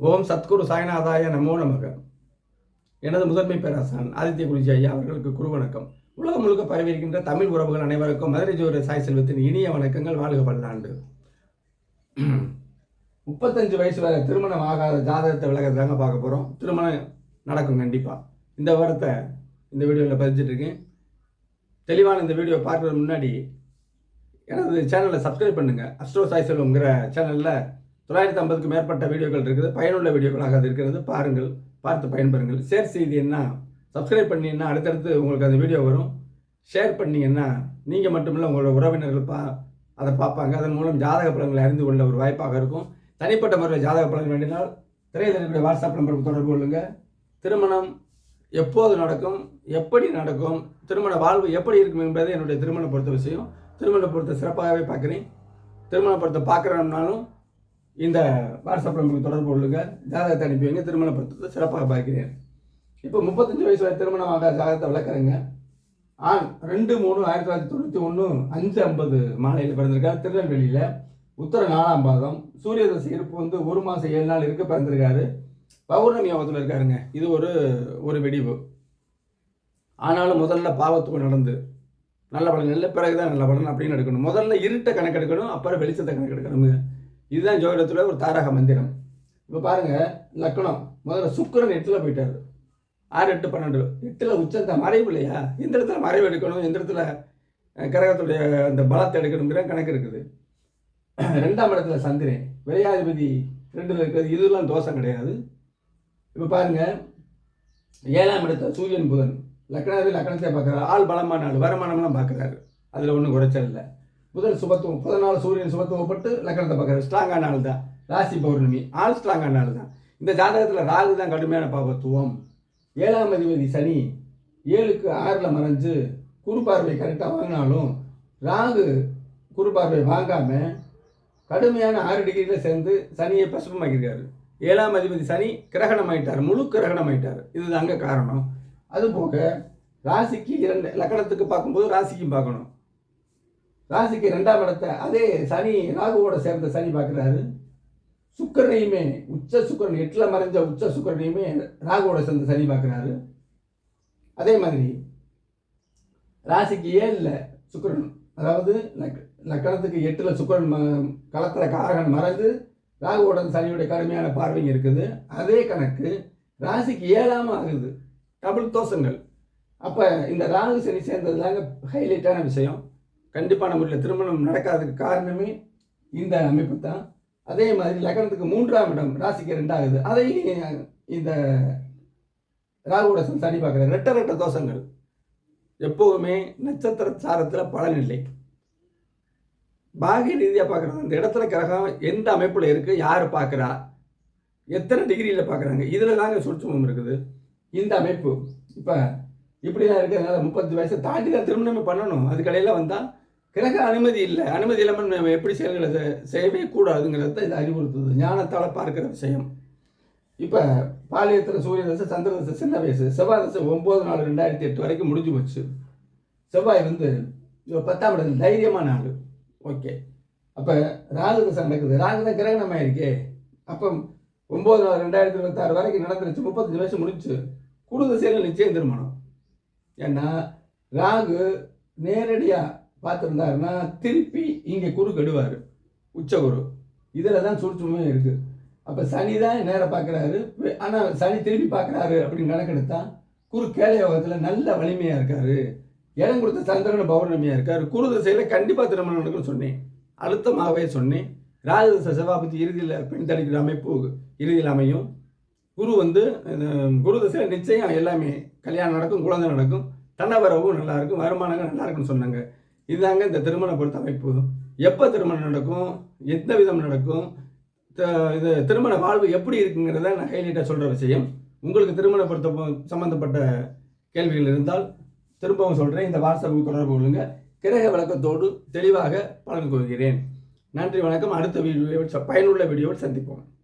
ஓம் சத்குரு சாய்நாதாய நமோ நமக. எனது முதன்மை பேராசான் ஆதித்ய குருஜி ஐயா அவர்களுக்கு குரு வணக்கம். உலகம் முழுக்க பரவியிருக்கின்ற தமிழ் உறவுகள் அனைவருக்கும் மதுரை ஜோதி சாய் செல்வத்தின் இனிய வணக்கங்கள். வாழ்க பல்லாண்டு முப்பத்தஞ்சு வயசு வரை திருமணம் ஆகாத ஜாதகத்தை விலகிறது பார்க்க போகிறோம் திருமணம் நடக்கும் கண்டிப்பாக இந்த வாரத்தை இந்த வீடியோவில் பதிச்சிட்ருக்கேன் தெளிவான இந்த வீடியோ பார்க்குறது முன்னாடி எனது சேனலை சப்ஸ்கிரைப் பண்ணுங்கள் அஸ்ட்ரோ சாய் செல்வம்ங்கிற சேனலில் தொள்ளாயிரத்தி ஐம்பதுக்கு மேற்பட்ட வீடியோக்கள் இருக்குது. பயனுள்ள வீடியோக்களாக அது இருக்கிறது. பாருங்கள் பார்த்து பயன்பெறுங்கள். ஷேர் செய்தீங்கன்னா சப்ஸ்கிரைப் பண்ணீங்கன்னா அடுத்தடுத்து உங்களுக்கு அந்த வீடியோ வரும். ஷேர் பண்ணிங்கன்னா நீங்கள் மட்டுமில்ல உங்களோட உறவினர்கள் பா அதை பார்ப்பாங்க. அதன் மூலம் ஜாதக பலன்களை அறிந்து கொள்ள ஒரு வாய்ப்பாக இருக்கும். தனிப்பட்ட முறையில் ஜாதக பலன் வேண்டினால் திரையில் இருக்கிற வாட்ஸ்அப் நம்பருக்கு தொடர்பு கொள்ளுங்கள் திருமணம் எப்போது நடக்கும் எப்படி நடக்கும் திருமண வாழ்வு எப்படி இருக்கும் என்பது என்னுடைய திருமணம் பொறுத்த விஷயம். திருமணம் பொறுத்த சிறப்பாகவே பார்க்குறேன். திருமணம் பொறுத்த பார்க்குறோம்னாலும் இந்த வாட்ஸ்அப் நம்பருக்கு தொடர்பு கொள்ளுங்க. ஜாதகத்தை அனுப்பி வைங்க. திருமண சிறப்பாக பார்க்கிறேன். இப்போ முப்பத்தஞ்சு வயசு வரை திருமணம் ஆகாத ஜாதகத்தை விளக்குறேங்க ஆண் ரெண்டு மூணு ஆயிரத்தி தொள்ளாயிரத்தி தொண்ணூற்றி ஒன்று அஞ்சு ஐம்பது மாலையில் பிறந்திருக்காரு. திருநெல்வேலியில் உத்தர நாலாம் பாதம். சூரிய தசை இருப்பு வந்து ஒரு மாதம் ஏழு நாள் இருக்க பிறந்திருக்காரு. பௌர்ணமி யோகத்தில் இருக்காருங்க. இது ஒரு ஒரு வெடிவு. ஆனாலும் முதல்ல பாவத்துக்கு நடந்து நல்ல பலன் இல்லை பிறகுதான் நல்ல பலன் அப்படின்னு எடுக்கணும். முதல்ல இருட்டை கணக்கெடுக்கணும் அப்புறம் வெளிச்சத்தை கணக்கெடுக்கணுங்க. இதுதான் ஜோதிடத்தில் ஒரு தாரக மந்திரம். இப்போ பாருங்கள் லக்கணம் முதல்ல சுக்கரன் எட்டில் போயிட்டார். ஆறு எட்டு பன்னெண்டு. எட்டில் உச்சந்த மறைவு இல்லையா? எந்த இடத்துல மறைவு எடுக்கணும்? எந்த இடத்துல கிரகத்துடைய அந்த பலத்தை எடுக்கணுங்கிற கணக்கு இருக்குது. ரெண்டாம் இடத்துல சந்திரன். விரையாதிபதி ரெண்டில் இருக்கிறது. இதெல்லாம் தோஷம் கிடையாது. இப்போ பாருங்கள் ஏழாம் இடத்துல சூரியன் புதன். லக்னாதி லக்னத்தை பார்க்குறாரு. ஆள் பலமான நாள் வருமானம்லாம் பார்க்குறாரு. அதில் ஒன்றும் குறைச்சல் இல்லை. புதன் சுபத்துவம் புதன் நாள் சூரியன் சுபத்துவப்பட்டு லக்னத்தை பார்க்குறாரு. ஸ்ட்ராங்கான நாள் தான் ராசி பௌர்ணமி ஆள் ஸ்ட்ராங்கான நாள் தான் இந்த ஜாதகத்தில் ராகு தான் கடுமையான பாபத்துவம். ஏழாம் அதிபதி சனி ஏழுக்கு ஆறில் மறைஞ்சு குரு பார்வை கரெக்டாக வாங்கினாலும் ராகு குரு பார்வை வாங்காமல் கடுமையான ஆறு டிகிரியில் சேர்ந்து சனியை பசுபமாக்கியிருக்காரு. ஏழாம் அதிபதி சனி கிரகணம் ஆயிட்டார் முழு கிரகணம் ஆயிட்டார் இதுதாங்க காரணம். அதுபோக ராசிக்கு இரண்டு லக்கணத்துக்கு பார்க்கும்போது ராசிக்கும் பார்க்கணும். ராசிக்கு ரெண்டாம் இடத்தை அதே சனி ராகுவோட சேர்ந்த சனி பார்க்குறாரு. சுக்கரனையுமே உச்ச சுக்கரன் எட்டில் மறைஞ்ச உச்ச சுக்கரனையுமே ராகுவோட சேர்ந்த சனி பார்க்குறாரு. அதே மாதிரி ராசிக்கு ஏழில் சுக்கரன் அதாவது லக்கணத்துக்கு எட்டில் சுக்கிரன் ம களத்தில் காரகன் மறைஞ்சு ராகுவோட சனியுடைய கடுமையான பார்வைங்க இருக்குது. அதே கணக்கு ராசிக்கு ஏழாம ஆகுது. டபுள் தோஷங்கள். அப்போ இந்த ராகு சனி சேர்ந்ததுலாங்க ஹைலைட்டான விஷயம். கண்டிப்பான முறையில் திருமணம் நடக்காததுக்கு காரணமே இந்த அமைப்பு தான். அதே மாதிரி லக்னத்துக்கு மூன்றாம் இடம் ராசிக்கு ரெண்டாகுது அதையும் இந்த ராகுவோட சனி பார்க்குற ரெட்ட ரெட்ட தோஷங்கள். எப்போவுமே நட்சத்திர சாரத்தில் பலன் இல்லை. பாகிய ரீதியாக பார்க்குறது அந்த இடத்துல கிரகம் எந்த அமைப்பில் இருக்குது யார் பார்க்குறா எத்தனை டிகிரியில் பார்க்குறாங்க இதில் தாங்க சுற்றுமம் இருக்குது. இந்த அமைப்பு. இப்போ இப்படிலாம் இருக்கிறதுனால முப்பது வயசை தாண்டி தான் திருமணமே பண்ணணும். அதுக்கடையில் வந்தால் கிரக அனுமதி இல்லை. அனுமதி இல்லாமல் நம்ம எப்படி செயல்களை செய்யவே கூடாதுங்கிறத இது அறிவுறுத்துது. ஞானத்தால் பார்க்குற விஷயம். இப்போ பாலியத்தில் சூரிய தசை சந்திர தசை சின்ன வயசு செவ்வாய் தசை ஒம்பது நாலு ரெண்டாயிரத்தி எட்டு வரைக்கும் முடிஞ்சு போச்சு. செவ்வாய் வந்து பத்தாம் இடத்துல தைரியமான ஆள். ஓகே. அப்போ ராகு தசை நடக்குது ராகு தான் கிரகணமாக இருக்கே அப்போ ஒம்பது நாலு ரெண்டாயிரத்தி இருபத்தாறு வரைக்கும் நடந்துருச்சு. முப்பத்தஞ்சு வயசு முடிச்சு குரு திசையில் நிச்சயம் திருமணம் ஏன்னா ராகு நேரடியாக பார்த்துருந்தாருன்னா திருப்பி இங்கே குரு கெடுவார். உச்சகுரு. இதில் தான் சுற்றுமே இருக்குது அப்போ சனி தான் நேராக பார்க்குறாரு. ஆனால் சனி திருப்பி பார்க்குறாரு அப்படின்னு கணக்கெடுத்தா குரு கேளை யோகத்தில் நல்ல வலிமையாக இருக்கார். இடம் கொடுத்த சந்திரன் பௌர்ணமியாக இருக்கார். குரு திசையில் கண்டிப்பாக திருமணம் நடக்கும்னு சொன்னேன். அழுத்தமாகவே சொன்னேன். ராஜதச செவ்வாபதி இறுதியில் பெண் அமைப்பு இறுதியில் அமையும். குரு வந்து இந்த குரு திசையில் நிச்சயம் எல்லாமே கல்யாணம் நடக்கும் குழந்தை நடக்கும். தன்னவரவும் நல்லாயிருக்கும் வருமானங்கள் நல்லாயிருக்கும்னு சொன்னாங்க. இதுதாங்க இந்த திருமண பொறுத்த அமைப்பு எப்போ திருமணம் நடக்கும்? எந்த விதம் நடக்கும்? த- இது திருமண வாழ்வு எப்படி இருக்குங்கிறத நான் ஹைலைட்டாக சொல்கிற விஷயம். உங்களுக்கு திருமண பொருத்த சம்மந்தப்பட்ட கேள்விகள் இருந்தால் திரும்பவும் சொல்கிறேன் இந்த வாட்ஸ்அப்புக்கு தொடர்பு கொள்ளுங்க. கிரக விளக்கத்தோடு தெளிவாக பலன் கொள்கிறேன். நன்றி வணக்கம். அடுத்த வீடியோ பயனுள்ள வீடியோவில் சந்திப்போம்.